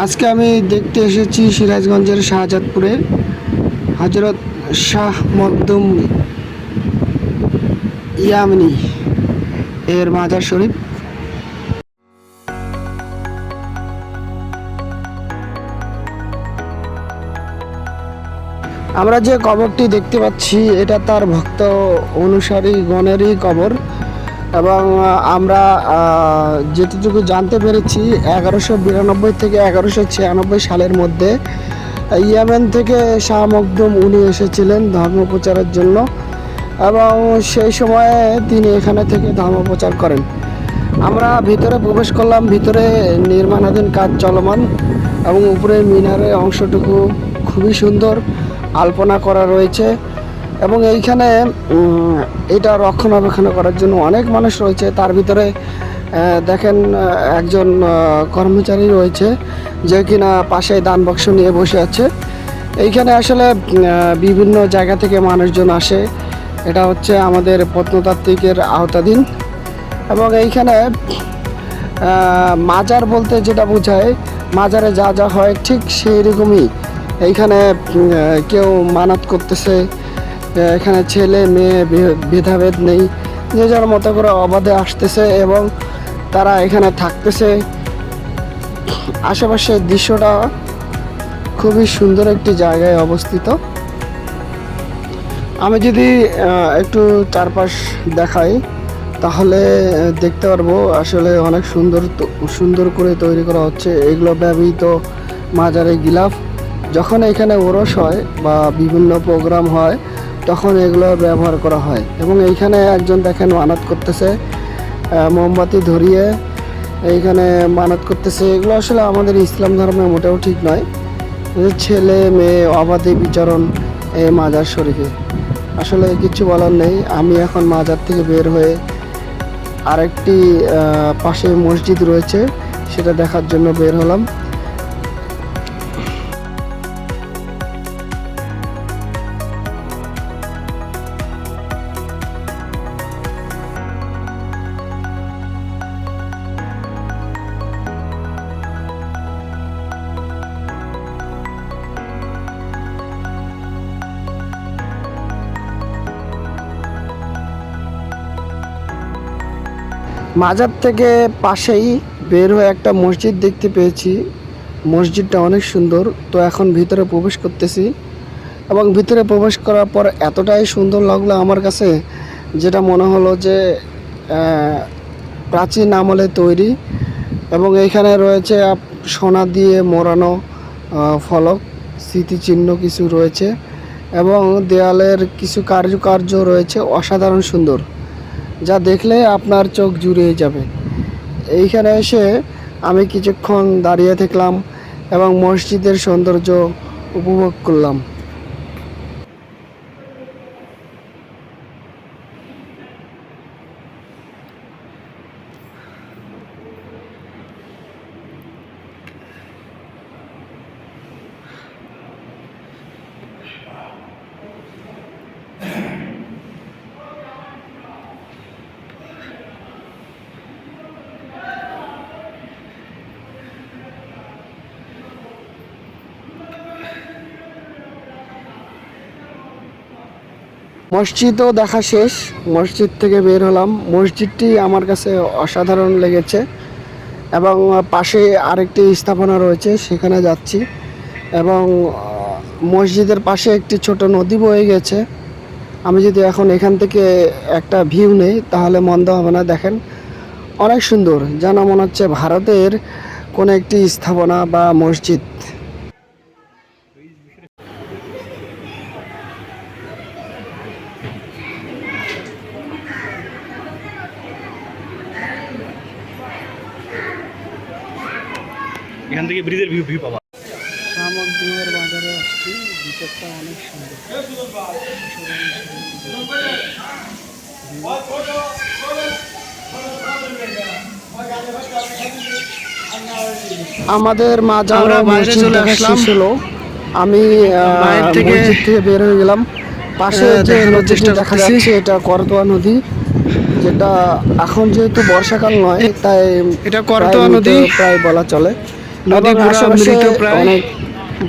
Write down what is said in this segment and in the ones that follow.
আজকে আমি দেখতে এসেছি সিরাজগঞ্জের শাহজাদপুরে হজরত শাহ মকদুম ইয়ামিনী এর মাজার শরীফ। আমরা যে কবরটি দেখতে পাচ্ছি, এটা তার ভক্ত অনুসারী গণেরই কবর। এবং আমরা যেটুকু জানতে পেরেছি, এগারোশো বিরানব্বই থেকে এগারোশো ছিয়ানব্বই সালের মধ্যে, ইয়েমেন থেকে শাহ মকদুম উনি এসেছিলেন ধর্ম প্রচারের জন্য এবং সেই সময়ে তিনি এখানে থেকে ধর্ম প্রচার করেন। আমরা ভিতরে প্রবেশ করলাম, ভিতরে নির্মাণাধীন কাজ চলমান এবং উপরে মিনারের অংশটুকু খুবই সুন্দর আলপনা করা রয়েছে। এবং এইখানে এটা রক্ষণাবেক্ষণ করার জন্য অনেক মানুষ রয়েছে। তার ভিতরে দেখেন একজন কর্মচারী রয়েছে যে কিনা পাশে দান বাক্স নিয়ে বসে আছে। এইখানে আসলে বিভিন্ন জায়গা থেকে মানুষজন আসে। এটা হচ্ছে আমাদের প্রত্নতাত্ত্বিকের আওতাধীন। এবং এইখানে মাজার বলতে যেটা বোঝায়, মাজারে যা যা হয় ঠিক সেই রকমই এইখানে কেউ মানত করতেছে এখানে ছেলে, মেয়ে ভেদাভেদ নেই। যে যার মতো করে অবাধে আসতেছে এবং তারা এখানে থাকতেছে। আশেপাশের দৃশ্যটা খুবই সুন্দর একটি জায়গায় অবস্থিত। আমি যদি একটু চারপাশ দেখাই, তাহলে দেখতে পারব আসলে অনেক সুন্দর সুন্দর করে তৈরি করা হচ্ছে। এগুলো ব্যবহৃত মাজারে গিলাফ। যখন এখানে ওরস হয় বা বিভিন্ন প্রোগ্রাম হয় তখন এগুলো ব্যবহার করা হয়। এবং এইখানে একজন দেখেন মানত করতেছে মোমবাতি ধরিয়ে এইখানে মানত করতেছে। এগুলো আসলে আমাদের ইসলাম ধর্মে মোটেও ঠিক নয়। ছেলে, মেয়ে, অবাধে বিচরণ এই মাজার শরীফে। আসলে কিছু বলার নেই। আমি এখন মাজার থেকে বের হয়ে আরেকটি পাশে মসজিদ রয়েছে, সেটা দেখার জন্য বের হলাম। মাজার থেকে পাশেই বের হয়ে একটা মসজিদ দেখতে পেয়েছি। মসজিদটা অনেক সুন্দর। তো এখন ভিতরে প্রবেশ করতেছি এবং ভিতরে প্রবেশ করার পর এতটাই সুন্দর লাগল আমার কাছে, যেটা মনে হলো যে প্রাচীন আমলে তৈরি এবং এইখানে রয়েছে সোনা দিয়ে মোড়ানো ফলক, স্মৃতিচিহ্ন কিছু রয়েছে এবং দেয়ালের কিছু কার্যকার্য রয়েছে, অসাধারণ সুন্দর। যা দেখলে আপনার চোখ জুড়িয়ে যাবে। এইখানে এসে আমি কিছুক্ষণ দাঁড়িয়ে থাকলাম এবং মসজিদের সৌন্দর্য উপভোগ করলাম। মসজিদও দেখা শেষ, মসজিদ থেকে বের হলাম। মসজিদটি আমার কাছে অসাধারণ লেগেছে এবং পাশে আরেকটি স্থাপনা রয়েছে, সেখানে যাচ্ছি। এবং মসজিদের পাশে একটি ছোট নদী বয়ে গেছে। আমি যদি এখন এখান থেকে একটা ভিউ নেই, তাহলে মন্দ হবে না। দেখেন, অনেক সুন্দর। যেন মনে হচ্ছে ভারতের কোনো একটি স্থাপনা বা মসজিদ। এখান থেকে ব্রিজের ভিউ ভিউ পাবা। সামগ্রীর বাজারে আসছি ভিতরটা অনেক সুন্দর। আমাদের মাজার মসজিদ দেখা হলো আমি আহ, থেকে- মসজিদ থেকে বের হয়ে গেলাম। পাশে আহ, যে নদীটি দেখা যাচ্ছে এটা করতোয়া নদী যেটা এখন যেহেতু বর্ষাকাল নয় তাই এটা করতোয়া নদী। প্রায় বলা চলে। নদী প্রায়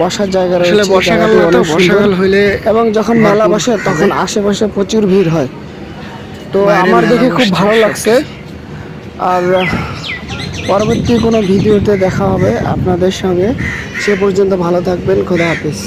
বসার জায়গা রয়েছে বর্ষাকাল বর্ষাকাল হইলে এবং যখন মেলা বসে তখন আশেপাশে প্রচুর ভিড় হয়। তো আমার দেখে খুব ভালো লাগছে। আর পরবর্তী কোনো ভিডিওতে দেখা হবে আপনাদের সঙ্গে। সে পর্যন্ত ভালো থাকবেন খোদা হাফিজ।